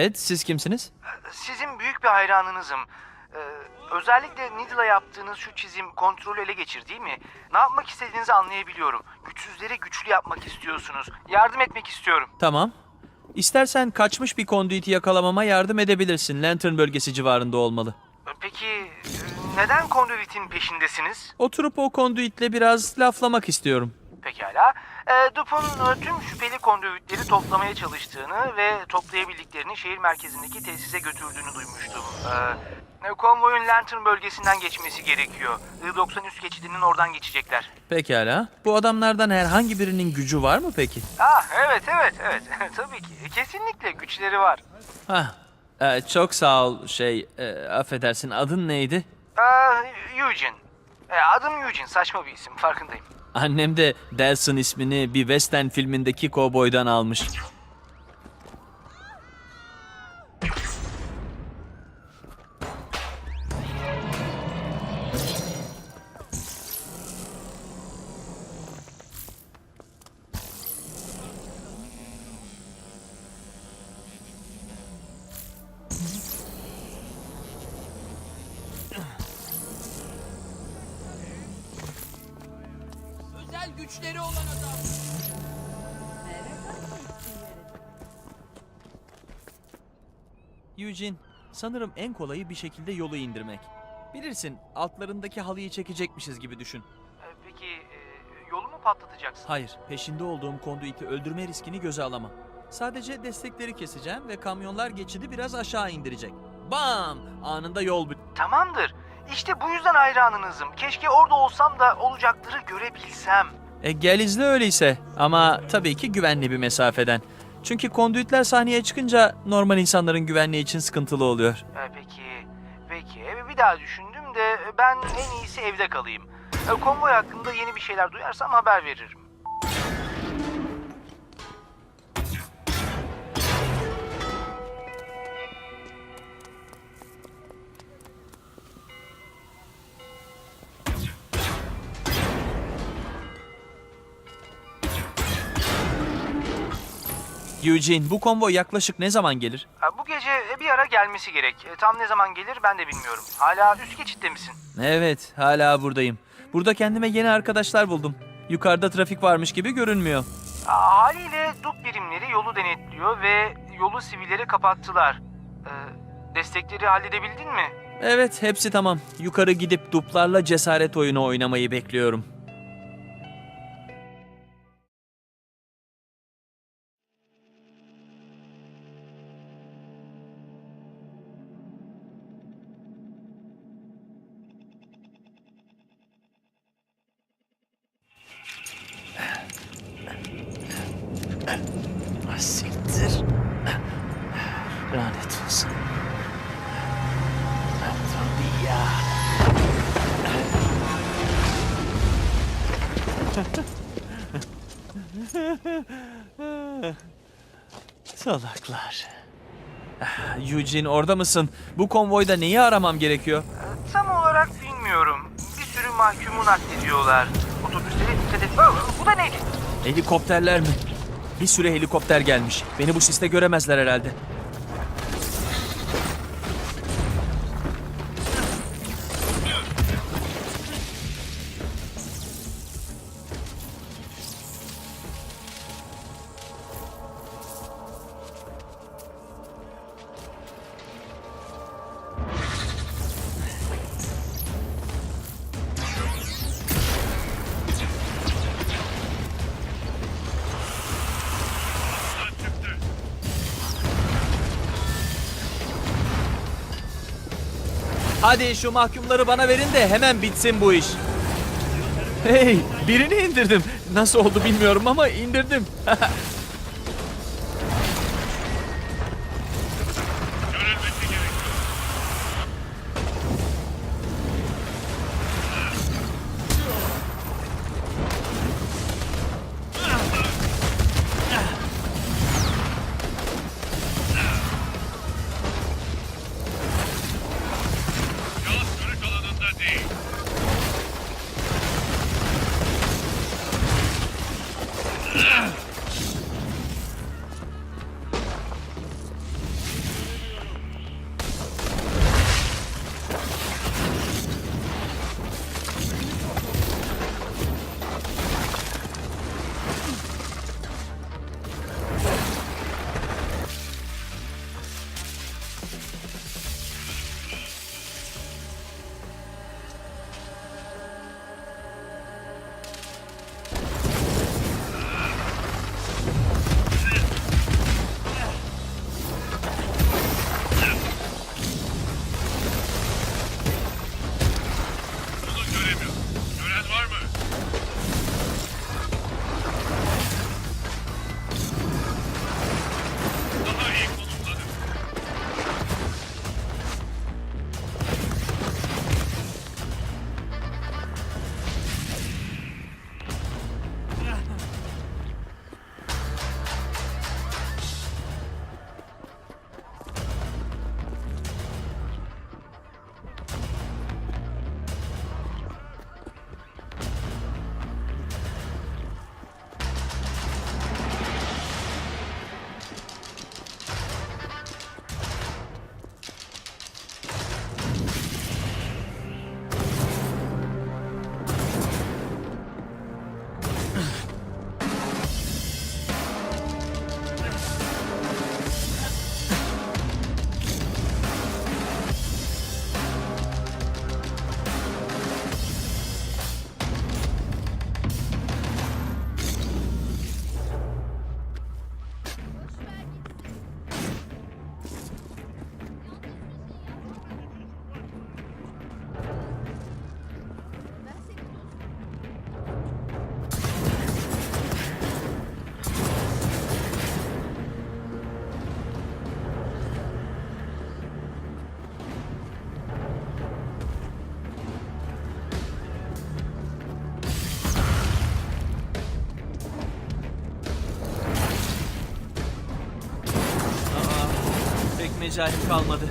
evet, siz kimsiniz? Sizin büyük bir hayranınızım. Ee, özellikle Needle'a yaptığınız şu çizim kontrolü ele geçir değil mi? Ne yapmak istediğinizi anlayabiliyorum. Güçsüzleri güçlü yapmak istiyorsunuz. Yardım etmek istiyorum. Tamam. İstersen kaçmış bir konduiti yakalamama yardım edebilirsin. Lantern bölgesi civarında olmalı. Ee, Peki e, neden konduitin peşindesiniz? Oturup o konduitle biraz laflamak istiyorum. Pekala. E, Dup'un e, tüm şüpheli konduitleri toplamaya çalıştığını ve toplayabildiklerini şehir merkezindeki tesise götürdüğünü duymuştum. E, e, konvoyun Lantern bölgesinden geçmesi gerekiyor. I-90 üst geçidinin oradan geçecekler. Pekala. Bu adamlardan herhangi birinin gücü var mı peki? Ah evet evet evet tabii ki kesinlikle güçleri var. Hah. Ee, çok sağ ol şey, e, affedersin adın neydi? Aa, Eugene. E, adım Eugene saçma bir isim farkındayım. Annem de Delson ismini bir western filmindeki kovboydan almış. Eugene, sanırım en kolayı bir şekilde yolu indirmek. Bilirsin, altlarındaki halıyı çekecekmişiz gibi düşün. E, peki e, yolu mu patlatacaksın? Hayır, peşinde olduğum konduiti öldürme riskini göze alamam. Sadece destekleri keseceğim ve kamyonlar geçidi biraz aşağı indirecek. Bam! Anında yol... bü- Tamamdır. İşte bu yüzden hayranınızım. Keşke orada olsam da olacakları görebilsem. E gel izle öyleyse. Ama tabii ki güvenli bir mesafeden. Çünkü konduitler sahneye çıkınca normal insanların güvenliği için sıkıntılı oluyor. E, peki, peki. Bir daha düşündüm de e, ben en iyisi evde kalayım. E, konvoy hakkında yeni bir şeyler duyarsam haber veririm. Eugene, bu konvoy yaklaşık ne zaman gelir? Bu gece e, bir ara gelmesi gerek. E, tam ne zaman gelir ben de bilmiyorum. Hala üst geçitte misin? Evet, hala buradayım. Burada kendime yeni arkadaşlar buldum. Yukarıda trafik varmış gibi görünmüyor. Aa, haliyle DUP birimleri yolu denetliyor ve yolu sivillere kapattılar. E, destekleri halledebildin mi? Evet, hepsi tamam. Yukarı gidip duplarla cesaret oyunu oynamayı bekliyorum. Salaklar. Eugene orada mısın? Bu konvoyda neyi aramam gerekiyor? Tam olarak bilmiyorum. Bir sürü mahkumu naklediyorlar. Otobüslere dikkat et. Bu da neydi? Helikopterler mi? Bir sürü helikopter gelmiş. Beni bu siste göremezler herhalde. Hadi şu mahkumları bana verin de hemen bitsin bu iş. Hey, birini indirdim. Nasıl oldu bilmiyorum ama indirdim. mecalim kalmadı.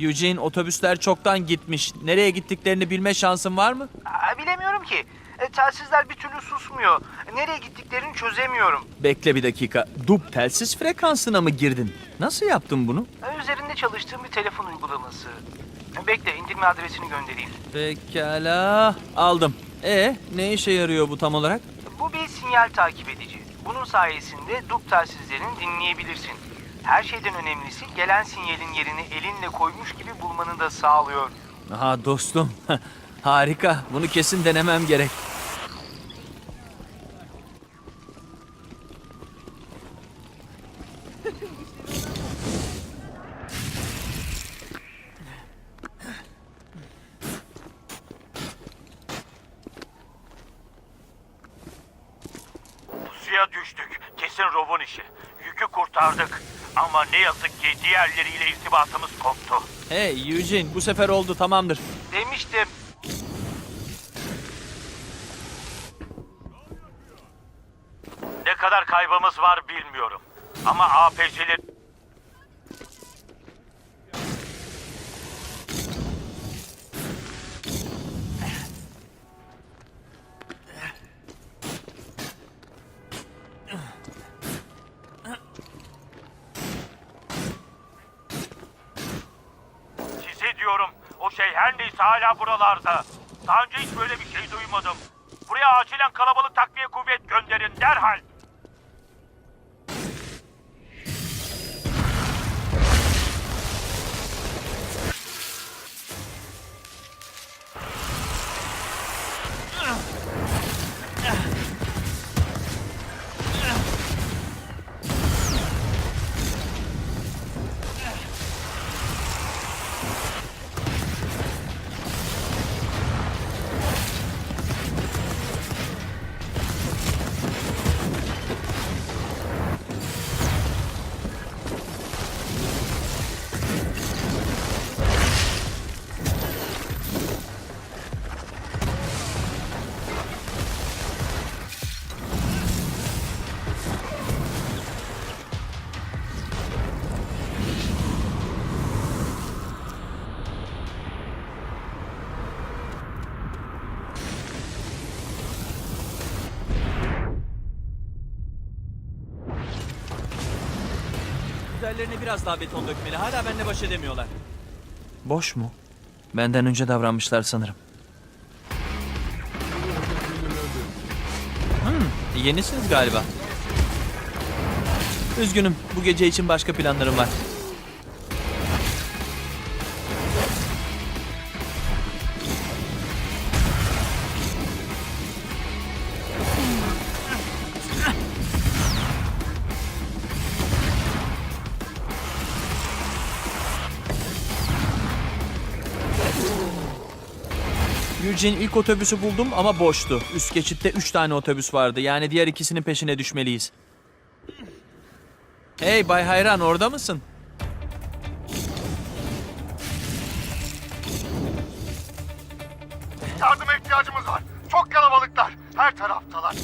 Eugene otobüsler çoktan gitmiş. Nereye gittiklerini bilme şansın var mı? Aa, bilemiyorum ki. E, telsizler bir türlü susmuyor. Nereye gittiklerini çözemiyorum. Bekle bir dakika. Dub telsiz frekansına mı girdin? Nasıl yaptın bunu? E, üzerinde çalıştığım bir telefon uygulaması. E, bekle indirme adresini göndereyim. Pekala. Aldım. E ne işe yarıyor bu tam olarak? Bu bir sinyal takip edici. Bunun sayesinde dub telsizlerini dinleyebilirsin. Her şeyden önemlisi gelen sinyalin yerini elinle koymuş gibi bulmanı da sağlıyor. Aha dostum. Harika. Bunu kesin denemem gerek. Yazık ki diğerleriyle irtibatımız koptu. Hey Eugene bu sefer oldu tamamdır. Her neyse hala buralarda. Daha önce hiç böyle bir şey duymadım. Buraya acilen kalabalık takviye kuvvet gönderin derhal. Üzerlerine biraz daha beton dökmeli. Hala benimle baş edemiyorlar. Boş mu? Benden önce davranmışlar sanırım. Hmm, yenisiniz galiba. Üzgünüm. Bu gece için başka planlarım var. Eugene ilk otobüsü buldum ama boştu. Üst geçitte 3 tane otobüs vardı. Yani diğer ikisinin peşine düşmeliyiz. Hey Bay Hayran orada mısın? Yardıma ihtiyacımız var. Çok kalabalıklar. Her taraftalar.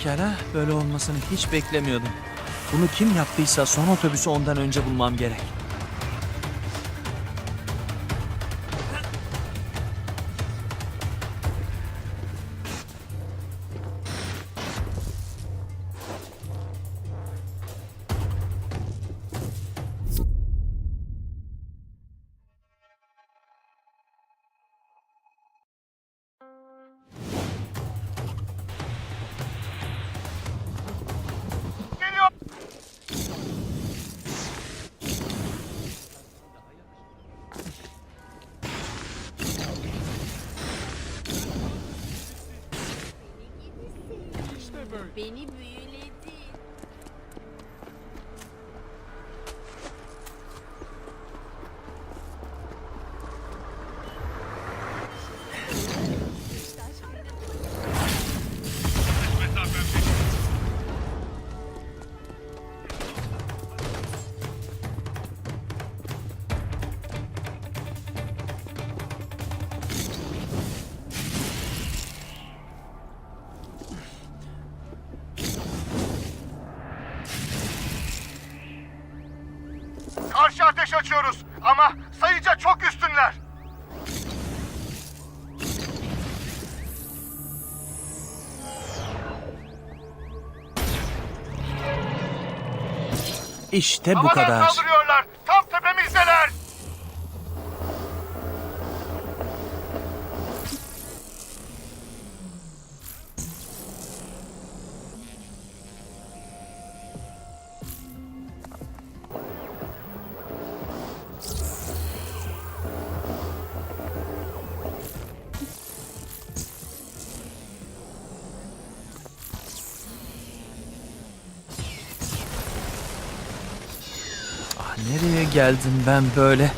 Pekala, böyle olmasını hiç beklemiyordum. Bunu kim yaptıysa son otobüsü ondan önce bulmam gerek. Karşı ateş açıyoruz. Ama sayıca çok üstünler. İşte bu Havadan kadar. saldırıyorlar. Geldim ben böyle?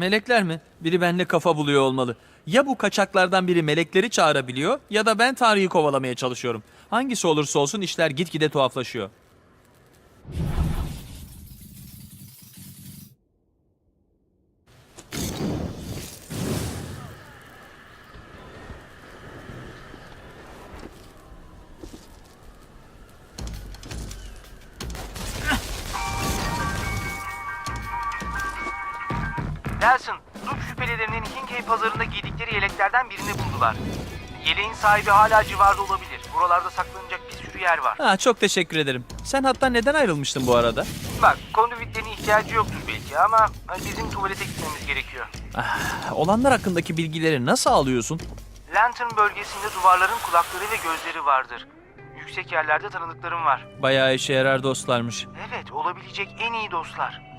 Melekler mi? Biri benimle kafa buluyor olmalı. Ya bu kaçaklardan biri melekleri çağırabiliyor ya da ben Tanrı'yı kovalamaya çalışıyorum. Hangisi olursa olsun işler gitgide tuhaflaşıyor. Delsin, suç şüphelilerinin Hinkey pazarında giydikleri yeleklerden birini buldular. Yeleğin sahibi hala civarda olabilir. Buralarda saklanacak bir sürü yer var. Ha çok teşekkür ederim. Sen hatta neden ayrılmıştın bu arada? Bak, kondüvitlerin ihtiyacı yoktur belki ama bizim tuvalete gitmemiz gerekiyor. Olanlar hakkındaki bilgileri nasıl alıyorsun? Lantern bölgesinde duvarların kulakları ve gözleri vardır. Yüksek yerlerde tanıdıklarım var. Bayağı işe yarar dostlarmış. Evet, olabilecek en iyi dostlar.